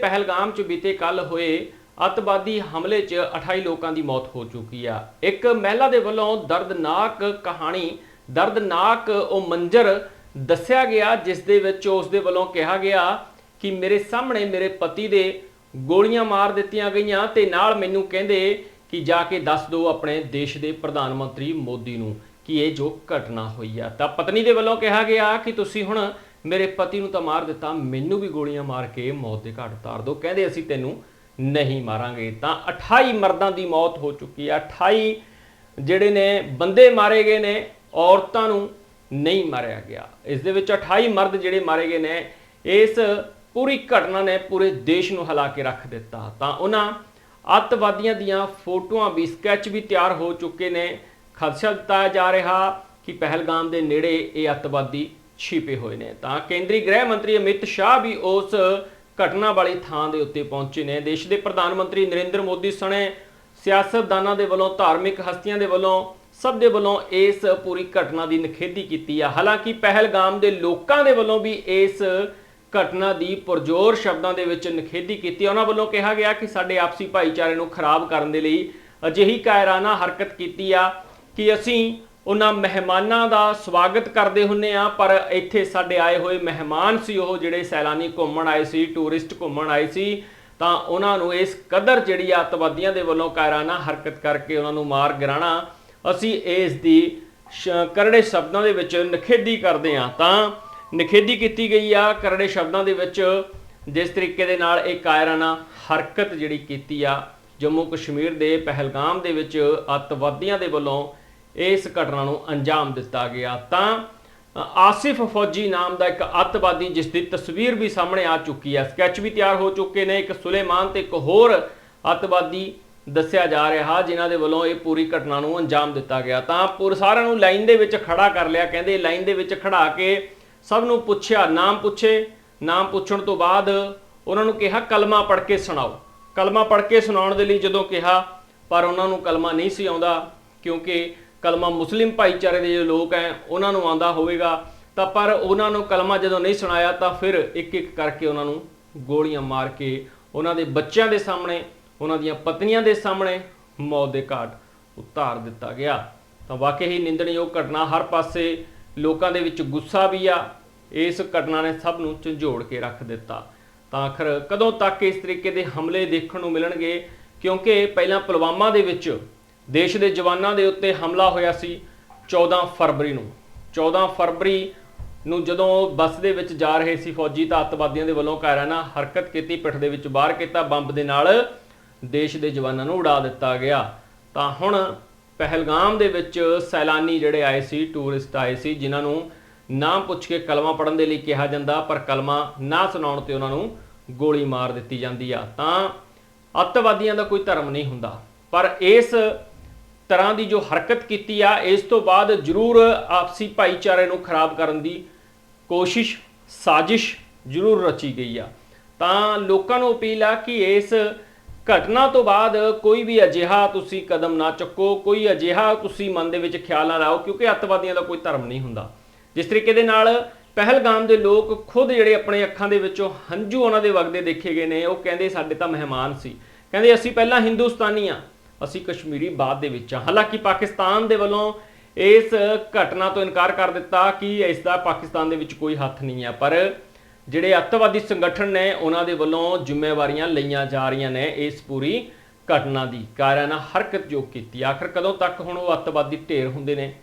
ਪਹਿਲਗਾਮ 'ਚ ਬੀਤੇ ਕੱਲ ਹੋਏ ਅੱਤਵਾਦੀ ਹਮਲੇ 'ਚ 28 ਲੋਕਾਂ ਦੀ ਮੌਤ ਹੋ ਚੁੱਕੀ ਆ। ਇੱਕ ਮਹਿਲਾ ਦੇ ਵੱਲੋਂ ਦਰਦਨਾਕ ਕਹਾਣੀ, ਦਰਦਨਾਕ ਉਹ ਮੰਜ਼ਰ ਦੱਸਿਆ ਗਿਆ, ਜਿਸ ਦੇ ਵਿੱਚ ਉਸ ਦੇ ਵੱਲੋਂ ਕਿਹਾ ਗਿਆ ਕਿ ਮੇਰੇ ਸਾਹਮਣੇ ਮੇਰੇ ਪਤੀ ਦੇ ਗੋਲੀਆਂ ਮਾਰ ਦਿੱਤੀਆਂ ਗਈਆਂ ਤੇ ਨਾਲ ਮੈਨੂੰ ਕਹਿੰਦੇ ਕਿ ਜਾ ਕੇ ਦੱਸ ਦਿਓ ਆਪਣੇ ਦੇਸ਼ ਦੇ ਪ੍ਰਧਾਨ ਮੰਤਰੀ ਮੋਦੀ ਨੂੰ ਕਿ ਇਹ ਜੋ ਘਟਨਾ ਹੋਈ ਆ। ਤਾਂ ਪਤਨੀ ਦੇ ਵੱਲੋਂ ਕਿਹਾ ਗਿਆ ਕਿ ਤੁਸੀਂ ਹੁਣ ਮੇਰੇ ਪਤੀ ਨੂੰ ਤਾਂ ਮਾਰ ਦਿੱਤਾ, ਮੈਨੂੰ ਵੀ ਗੋਲੀਆਂ ਮਾਰ ਕੇ ਮੌਤ ਦੇ ਘਾਟ ਉਤਾਰ ਦਿਓ। ਕਹਿੰਦੇ ਅਸੀਂ ਤੈਨੂੰ ਨਹੀਂ ਮਾਰਾਂਗੇ। ਤਾਂ 28 ਮਰਦਾਂ ਦੀ ਮੌਤ ਹੋ ਚੁੱਕੀ ਹੈ। 28 ਜਿਹੜੇ ਨੇ, ਬੰਦੇ ਮਾਰੇ ਗਏ ਨੇ, ਔਰਤਾਂ ਨੂੰ ਨਹੀਂ ਮਾਰਿਆ ਗਿਆ। ਇਸ ਦੇ ਵਿੱਚ 28 ਮਰਦ ਜਿਹੜੇ ਮਾਰੇ ਗਏ ਨੇ, ਇਸ ਪੂਰੀ ਘਟਨਾ ਨੇ ਪੂਰੇ ਦੇਸ਼ ਨੂੰ ਹਿਲਾ ਕੇ ਰੱਖ ਦਿੱਤਾ। ਤਾਂ ਉਹਨਾਂ ਅੱਤਵਾਦੀਆਂ ਦੀਆਂ ਫੋਟੋਆਂ ਵੀ, ਸਕੈਚ ਵੀ ਤਿਆਰ ਹੋ ਚੁੱਕੇ ਨੇ। ਖਦਸ਼ਾ ਦਿੱਤਾ ਜਾ ਰਿਹਾ ਕਿ ਪਹਿਲਗਾਮ ਦੇ ਨੇੜੇ ਇਹ ਅੱਤਵਾਦੀ ਛਿਪੇ ਹੋਏ ਨੇ। ਤਾਂ ਕੇਂਦਰੀ ਗ੍ਰਹਿ ਮੰਤਰੀ ਅਮਿਤ ਸ਼ਾਹ ਵੀ ਉਸ ਘਟਨਾ ਵਾਲੀ ਥਾਂ ਦੇ ਉੱਤੇ ਪਹੁੰਚੇ ਨੇ। ਦੇਸ਼ ਦੇ ਪ੍ਰਧਾਨ ਮੰਤਰੀ ਨਰਿੰਦਰ ਮੋਦੀ ਸਣੇ ਸਿਆਸਤਦਾਨਾਂ ਦੇ ਵੱਲੋਂ, ਧਾਰਮਿਕ ਹਸਤੀਆਂ ਦੇ ਵੱਲੋਂ, ਸਭ ਦੇ ਵੱਲੋਂ ਇਸ ਪੂਰੀ ਘਟਨਾ ਦੀ ਨਿਖੇਧੀ ਕੀਤੀ ਆ। ਹਾਲਾਂਕਿ ਪਹਿਲਗਾਮ ਦੇ ਲੋਕਾਂ ਦੇ ਵੱਲੋਂ ਵੀ ਇਸ ਘਟਨਾ ਦੀ ਪੁਰਜ਼ੋਰ ਸ਼ਬਦਾਂ ਦੇ ਵਿੱਚ ਨਿਖੇਧੀ ਕੀਤੀ ਉਹਨਾਂ ਵੱਲੋਂ ਕਿਹਾ ਗਿਆ ਕਿ ਸਾਡੇ ਆਪਸੀ ਭਾਈਚਾਰੇ ਨੂੰ ਖਰਾਬ ਕਰਨ ਦੇ ਲਈ ਅਜਿਹੀ ਕਾਇਰਾਨਾ ਹਰਕਤ ਕੀਤੀ ਆ ਕਿ ਅਸੀਂ ਉਹਨਾਂ ਮਹਿਮਾਨਾਂ ਦਾ ਸਵਾਗਤ ਕਰਦੇ ਹੁੰਨੇ ਆ, ਪਰ ਇੱਥੇ ਸਾਡੇ ਆਏ ਹੋਏ ਮਹਿਮਾਨ ਸੀ ਉਹ ਜਿਹੜੇ ਸੈਲਾਨੀ ਘੁੰਮਣ ਆਏ ਸੀ, ਟੂਰਿਸਟ ਘੁੰਮਣ ਆਏ ਸੀ, ਤਾਂ ਉਹਨਾਂ ਨੂੰ ਇਸ ਕਦਰ ਜਿਹੜੀ ਆ ਅੱਤਵਾਦੀਆਂ ਦੇ ਵੱਲੋਂ ਕਾਇਰਾਨਾ ਹਰਕਤ ਕਰਕੇ ਉਹਨਾਂ ਨੂੰ ਮਾਰ ਗਿਰਾਣਾ, ਅਸੀਂ ਇਸ ਦੀ ਸ਼- ਕਰੜੇ ਸ਼ਬਦਾਂ ਦੇ ਵਿੱਚ ਨਿਖੇਧੀ ਕਰਦੇ ਆ ਤਾਂ ਨਿਖੇਧੀ ਕੀਤੀ ਗਈ ਆ, ਕਰੜੇ ਸ਼ਬਦਾਂ ਦੇ ਵਿੱਚ ਜਿਸ ਤਰੀਕੇ ਦੇ ਨਾਲ ਇਹ ਕਾਇਰਾਨਾ ਹਰਕਤ ਜਿਹੜੀ ਕੀਤੀ ਆ ਜੰਮੂ ਕਸ਼ਮੀਰ ਦੇ ਪਹਿਲਗਾਮ ਦੇ ਵਿੱਚ ਅੱਤਵਾਦੀਆਂ ਦੇ ਵੱਲੋਂ ਇਸ ਘਟਨਾ ਨੂੰ ਅੰਜਾਮ ਦਿੱਤਾ ਗਿਆ। ਤਾਂ ਆਸਿਫ ਫੌਜੀ ਨਾਮ ਦਾ ਇੱਕ ਅੱਤਵਾਦੀ ਜਿਸ ਦੀ ਤਸਵੀਰ ਵੀ ਸਾਹਮਣੇ ਆ ਚੁੱਕੀ ਹੈ, ਸਕੈਚ ਵੀ ਤਿਆਰ ਹੋ ਚੁੱਕੇ ਨੇ। ਇੱਕ ਸੁਲੇਮਾਨ ਤੇ ਇੱਕ ਹੋਰ ਅੱਤਵਾਦੀ ਦੱਸਿਆ ਜਾ ਰਿਹਾ, ਜਿਨ੍ਹਾਂ ਦੇ ਵੱਲੋਂ ਇਹ ਪੂਰੀ ਘਟਨਾ ਨੂੰ ਅੰਜਾਮ ਦਿੱਤਾ ਗਿਆ। ਤਾਂ, ਪੂਰ ਸਾਰਿਆਂ ਨੂੰ ਲਾਈਨ ਦੇ ਵਿੱਚ ਖੜਾ ਕਰ ਲਿਆ, ਕਹਿੰਦੇ ਲਾਈਨ ਦੇ ਵਿੱਚ ਖੜਾ ਕੇ ਸਭ ਨੂੰ ਪੁੱਛਿਆ, ਨਾਮ ਪੁੱਛੇ। ਨਾਮ ਪੁੱਛਣ ਤੋਂ ਬਾਅਦ ਉਹਨਾਂ ਨੂੰ ਕਿਹਾ, ਕਲਮਾ ਪੜ੍ਹ ਕੇ ਸੁਣਾਓ। ਕਲਮਾ ਪੜ੍ਹ ਕੇ ਸੁਣਾਉਣ ਦੇ ਲਈ ਜਦੋਂ ਕਿਹਾ, ਪਰ ਉਹਨਾਂ ਨੂੰ ਕਲਮਾ ਨਹੀਂ ਸੀ ਆਉਂਦਾ, ਕਿਉਂਕਿ ਕਲਮਾ ਮੁਸਲਿਮ ਭਾਈਚਾਰੇ ਦੇ ਜੋ ਲੋਕ ਹੈ ਉਹਨਾਂ ਨੂੰ ਆਉਂਦਾ ਹੋਵੇਗਾ। ਤਾਂ ਪਰ ਉਹਨਾਂ ਨੂੰ ਕਲਮਾ ਜਦੋਂ ਨਹੀਂ ਸੁਣਾਇਆ, ਤਾਂ ਫਿਰ ਇੱਕ ਇੱਕ ਕਰਕੇ ਉਹਨਾਂ ਨੂੰ ਗੋਲੀਆਂ ਮਾਰ ਕੇ ਉਹਨਾਂ ਦੇ ਬੱਚਿਆਂ ਦੇ ਸਾਹਮਣੇ, ਉਹਨਾਂ ਦੀਆਂ ਪਤਨੀਆਂ ਦੇ ਸਾਹਮਣੇ ਮੌਤ ਦੇ ਘਾਟ ਉਤਾਰ ਦਿੱਤਾ ਗਿਆ। ਤਾਂ ਵਾਕਈ ਹੀ ਨਿੰਦਣਯੋਗ ਘਟਨਾ ਹਰ ਪਾਸੇ ਲੋਕਾਂ ਦੇ ਵਿੱਚ ਗੁੱਸਾ ਵੀ ਆ। ਇਸ ਘਟਨਾ ਨੇ ਸਭ ਨੂੰ ਝੰਜੋੜ ਕੇ ਰੱਖ ਦਿੱਤਾ। ਤਾਂ ਆਖਰ ਕਦੋਂ ਤੱਕ ਇਸ ਤਰੀਕੇ ਦੇ ਹਮਲੇ ਦੇਖਣ ਨੂੰ ਮਿਲਣਗੇ? ਕਿਉਂਕਿ ਪਹਿਲਾਂ ਪੁਲਵਾਮਾ ਦੇ ਵਿੱਚ ਦੇਸ਼ ਦੇ ਜਵਾਨਾਂ ਦੇ ਉੱਤੇ ਹਮਲਾ ਹੋਇਆ ਸੀ 14 ਫਰਵਰੀ ਨੂੰ। 14 ਫਰਵਰੀ ਨੂੰ ਜਦੋਂ ਬੱਸ ਦੇ ਵਿੱਚ ਜਾ ਰਹੇ ਸੀ ਫੌਜੀ ਤਾਂ ਅੱਤਵਾਦੀਆਂ ਦੇ ਵੱਲੋਂ ਕਾਇਰਾਨਾ ਹਰਕਤ ਕੀਤੀ, ਪਿੱਠ ਦੇ ਵਿੱਚ ਬਾਹਰ ਕੀਤਾ, ਬੰਬ ਦੇ ਨਾਲ ਦੇਸ਼ ਦੇ ਜਵਾਨਾਂ ਨੂੰ ਉਡਾ ਦਿੱਤਾ ਗਿਆ। ਤਾਂ ਹੁਣ ਪਹਿਲਗਾਮ ਦੇ ਵਿੱਚ ਸੈਲਾਨੀ ਜਿਹੜੇ ਆਏ ਸੀ, ਟੂਰਿਸਟ ਆਏ ਸੀ, ਜਿਨ੍ਹਾਂ ਨੂੰ ਨਾਮ ਪੁੱਛ ਕੇ ਕਲਮਾ ਪੜਨ ਦੇ ਲਈ ਕਿਹਾ ਜਾਂਦਾ, ਪਰ ਕਲਮਾ ਨਾ ਸੁਣਾਉਣ ਤੇ ਉਹਨਾਂ ਨੂੰ ਗੋਲੀ ਮਾਰ ਦਿੱਤੀ ਜਾਂਦੀ ਆ। ਤਾਂ ਅੱਤਵਾਦੀਆਂ ਦਾ ਕੋਈ ਧਰਮ ਨਹੀਂ ਹੁੰਦਾ। ਪਰ ਇਸ ਤਰ੍ਹਾਂ ਦੀ ਜੋ ਹਰਕਤ ਕੀਤੀ ਆ, ਇਸ ਤੋਂ ਬਾਅਦ ਜ਼ਰੂਰ ਆਪਸੀ ਭਾਈਚਾਰੇ ਨੂੰ ਖਰਾਬ ਕਰਨ ਦੀ ਕੋਸ਼ਿਸ਼, ਸਾਜ਼ਿਸ਼ ਜ਼ਰੂਰ ਰਚੀ ਗਈ ਆ। ਤਾਂ ਲੋਕਾਂ ਨੂੰ ਅਪੀਲ ਆ ਕਿ ਇਸ ਘਟਨਾ ਤੋਂ ਬਾਅਦ ਕੋਈ ਵੀ ਅਜਿਹਾ ਤੁਸੀਂ ਕਦਮ ਨਾ ਚੱਕੋ, ਕੋਈ ਅਜਿਹਾ ਤੁਸੀਂ ਮਨ ਦੇ ਵਿੱਚ ਖਿਆਲ ਨਾ ਲਾਓ, ਕਿਉਂਕਿ ਅੱਤਵਾਦੀਆਂ ਦਾ ਕੋਈ ਧਰਮ ਨਹੀਂ ਹੁੰਦਾ। ਜਿਸ ਤਰੀਕੇ ਦੇ ਨਾਲ ਪਹਿਲਗਾਮ ਦੇ ਲੋਕ ਖੁਦ ਜਿਹੜੇ ਆਪਣੇ ਅੱਖਾਂ ਦੇ ਵਿੱਚੋਂ ਹੰਝੂ ਉਹਨਾਂ ਦੇ ਵਗਦੇ ਦੇਖੇ ਗਏ ਨੇ, ਉਹ ਕਹਿੰਦੇ ਸਾਡੇ ਤਾਂ ਮਹਿਮਾਨ ਸੀ। ਕਹਿੰਦੇ ਅਸੀਂ ਪਹਿਲਾਂ ਹਿੰਦੁਸਤਾਨੀ ਆ ਅਸੀਂ ਕਸ਼ਮੀਰੀ ਬਾਅਦ ਦੇ ਵਿੱਚ ਹਾਂ। ਹਾਲਾਂਕਿ ਪਾਕਿਸਤਾਨ ਦੇ ਵੱਲੋਂ ਇਸ ਘਟਨਾ ਤੋਂ ਇਨਕਾਰ ਕਰ ਦਿੱਤਾ ਕਿ ਇਸ ਦਾ ਪਾਕਿਸਤਾਨ ਦੇ ਵਿੱਚ ਕੋਈ ਹੱਥ ਨਹੀਂ ਹੈ। ਪਰ ਜਿਹੜੇ ਅੱਤਵਾਦੀ ਸੰਗਠਨ ਨੇ, ਉਹਨਾਂ ਦੇ ਵੱਲੋਂ ਜ਼ਿੰਮੇਵਾਰੀਆਂ ਲਈਆਂ ਜਾ ਰਹੀਆਂ ਨੇ ਇਸ ਪੂਰੀ ਘਟਨਾ ਦੀ। ਕਾਰਨ ਹਰਕਤ ਜੋ ਕੀਤੀ। ਆਖਰ ਕਦੋਂ ਤੱਕ ਹੁਣ ਉਹ ਅੱਤਵਾਦੀ ਢੇਰ ਹੁੰਦੇ ਨੇ?